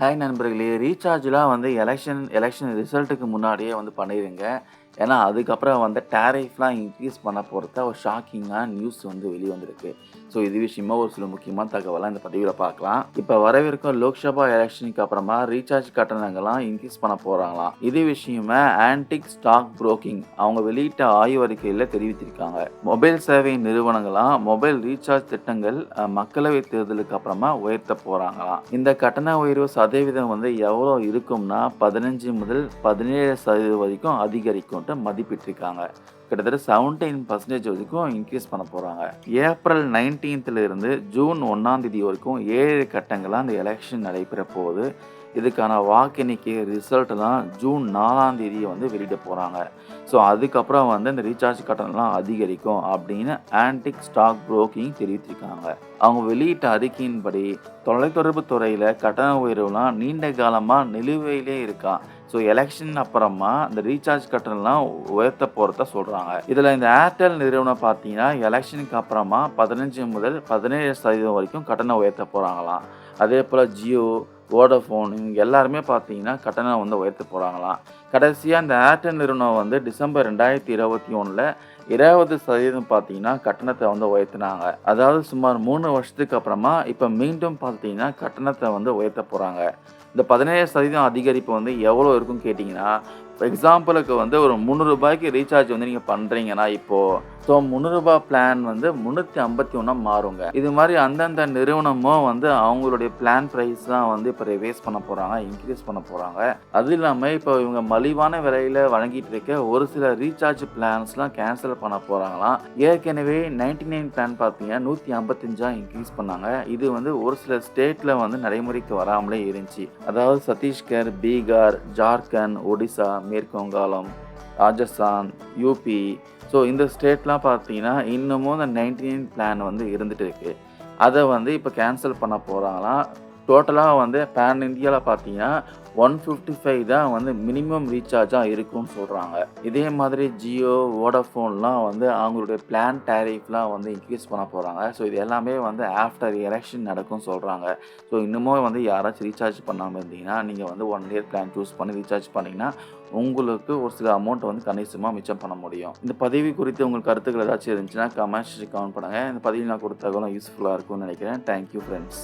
Hi நண்பர்களே ரீசார்ஜ்லாம் வந்து election election ரிசல்ட்டுக்கு முன்னாடியே வந்து பண்ணிடுங்க. ஏன்னா அதுக்கப்புறம் வந்து டேரிஃப்லாம் இன்க்ரீஸ் பண்ண போகிறத ஒரு ஷாக்கிங்கான நியூஸ் வந்து வெளிவந்திருக்கு. ஸோ இது விஷயமா ஒரு சில முக்கியமான தகவலாம் இந்த பதிவில் பார்க்கலாம். இப்போ வரவிருக்கும் லோக்சபா எலெக்ஷனுக்கு அப்புறமா ரீசார்ஜ் கட்டணங்கள்லாம் இன்க்ரீஸ் பண்ண போகிறாங்களாம் இது விஷயமா ஆன்டிக் ஸ்டாக் புரோக்கிங் அவங்க வெளியிட்ட ஆய்வறிக்கையில் தெரிவித்திருக்காங்க. மொபைல் சேவை நிறுவனங்களாம் மொபைல் ரீசார்ஜ் திட்டங்கள் மக்களவை தேர்தலுக்கு அப்புறமா உயர்த்த போகிறாங்களாம் இந்த கட்டண உயர்வு சதவீதம் வந்து எவ்வளோ இருக்கும்னா பதினஞ்சு முதல் பதினேழு சதவீதம் வரைக்கும் அதிகரிக்கும். அமௌண்ட்டை மதிப்பிட்டிருக்காங்க. கிட்டத்தட்ட செவன்டீன் பர்சன்டேஜ் வரைக்கும் இன்க்ரீஸ் பண்ண போகிறாங்க ஏப்ரல் 19th ல இருந்து ஜூன் ஒன்றாம் தேதி வரைக்கும் ஏழு கட்டங்களாக அந்த எலெக்ஷன் நடைபெற போகுது. இதுக்கான வாக்கு எண்ணிக்கை ரிசல்ட் ரிசல்ட்லாம் ஜூன் நாலாம் தேதி வந்து வெளியிட போகிறாங்க ஸோ அதுக்கப்புறம் வந்து இந்த ரீசார்ஜ் கட்டணம்லாம் அதிகரிக்கும் அப்படின்னு ஆன்டிக் ஸ்டாக் புரோக்கிங் தெரிவித்திருக்காங்க. அவங்க வெளியிட்ட அறிக்கையின்படி தொலைத்தொடர்பு துறையில் கட்டண உயர்வுலாம் நீண்ட காலமாக நிலுவையிலே இருக்கான் ஸோ எலெக்ஷன் அப்புறமா இந்த ரீசார்ஜ் கட்டணம்லாம் உயர்த்த போகிறத சொல்கிறாங்க இதில் இந்த ஏர்டெல் நிறுவனம் பார்த்தீங்கன்னா எலெக்ஷனுக்கு அப்புறமா பதினஞ்சு முதல் பதினேழு சதவீதம் வரைக்கும் கட்டணம் உயர்த்த போகிறாங்களாம் அதே போல் ஜியோ வோடஃபோன் இவங்க எல்லாருமே பார்த்தீங்கன்னா கட்டணம் வந்து உயர்த்த போகிறாங்களாம் கடைசியாக இந்த ஏர்டெல் நிறுவனம் வந்து டிசம்பர் ரெண்டாயிரத்தி இருபத்தி ஒன்றில் இருபது சதவீதம் பார்த்தீங்கன்னா கட்டணத்தை வந்து உயர்த்தினாங்க. அதாவது சுமார் மூணு வருஷத்துக்கு அப்புறமா இப்போ மீண்டும் பார்த்தீங்கன்னா கட்டணத்தை வந்து உயர்த்த போகிறாங்க இந்த பதினேழு சதவீதம் அதிகரிப்பு வந்து எவ்வளோ இருக்குன்னு கேட்டிங்கன்னா எக்ஸாம்பிளுக்கு வந்து ஒரு முந்நூறுபாய்க்கு ரீசார்ஜ் வந்து நீங்கள் பண்ணுறீங்கன்னா இப்போது ஸோ முந்நூறுரூபா பிளான் வந்து முந்நூற்றி ஐம்பத்தி ஒன்றா மாறுங்க. இது மாதிரி அந்தந்த நிறுவனமும் வந்து அவங்களுடைய பிளான் ப்ரைஸ் தான் வந்து இப்போ ரிவேஸ் பண்ண போகிறாங்க இன்க்ரீஸ் பண்ண போகிறாங்க அது இல்லாமல் இப்போ இவங்க மலிவான விலையில் வழங்கிட்டு இருக்க ஒரு சில ரீசார்ஜ் பிளான்ஸ்லாம் கேன்சல் பண்ண போகிறாங்களாம் ஏற்கனவே நைன்டி நைன் பிளான் பார்த்தீங்கன்னா நூற்றி ஐம்பத்தஞ்சா இன்க்ரீஸ் பண்ணாங்க. இது வந்து ஒரு சில ஸ்டேட்டில் வந்து நடைமுறைக்கு வராமலே இருந்துச்சு. அதாவது சத்தீஸ்கர் பீகார் ஜார்க்கண்ட் ஒடிசா மேற்கு வங்காளம் ராஜஸ்தான் யூபி ஸோ இந்த ஸ்டேட்லாம் பார்த்தீங்கன்னா இன்னமும் இந்த நைன்டி நைன் பிளான் வந்து இருந்துட்டு இருக்கு. அதை வந்து இப்போ கேன்சல் பண்ண போகிறாங்களாம் டோட்டலாக வந்து பேன் இந்தியாவில் பார்த்தீங்கன்னா ஒன் ஃபிஃப்டி ஃபைவ் தான் வந்து மினிமம் ரீசார்ஜாக இருக்கும்னு சொல்கிறாங்க இதே மாதிரி ஜியோ வோடஃபோன்லாம் வந்து அவங்களுடைய பிளான் டேரிஃப்லாம் வந்து இன்க்ரீஸ் பண்ண போகிறாங்க ஸோ இது எல்லாமே வந்து ஆஃப்டர் எலெக்ஷன் நடக்கும்னு சொல்கிறாங்க ஸோ இன்னமும் வந்து யாராச்சும் ரீசார்ஜ் பண்ணாமல் இருந்தீங்கன்னா நீங்கள் வந்து ஒன் இயர் பிளான் சூஸ் பண்ணி ரீசார்ஜ் பண்ணிங்கன்னா உங்களுக்கு ஒரு சில அமௌண்ட் வந்து கணிசமாக மிச்சம் பண்ண முடியும். இந்த பதிவு குறித்து உங்களுக்கு கருத்துக்கள் ஏதாச்சும் இருந்துச்சுன்னா கமெண்ட்ஸ் கவுண்ட் பண்ணுங்கள் இந்த பதிவு நான் கொடுத்த தகவலும் யூஸ்ஃபுல்லாக இருக்கும்னு நினைக்கிறேன். Thank you friends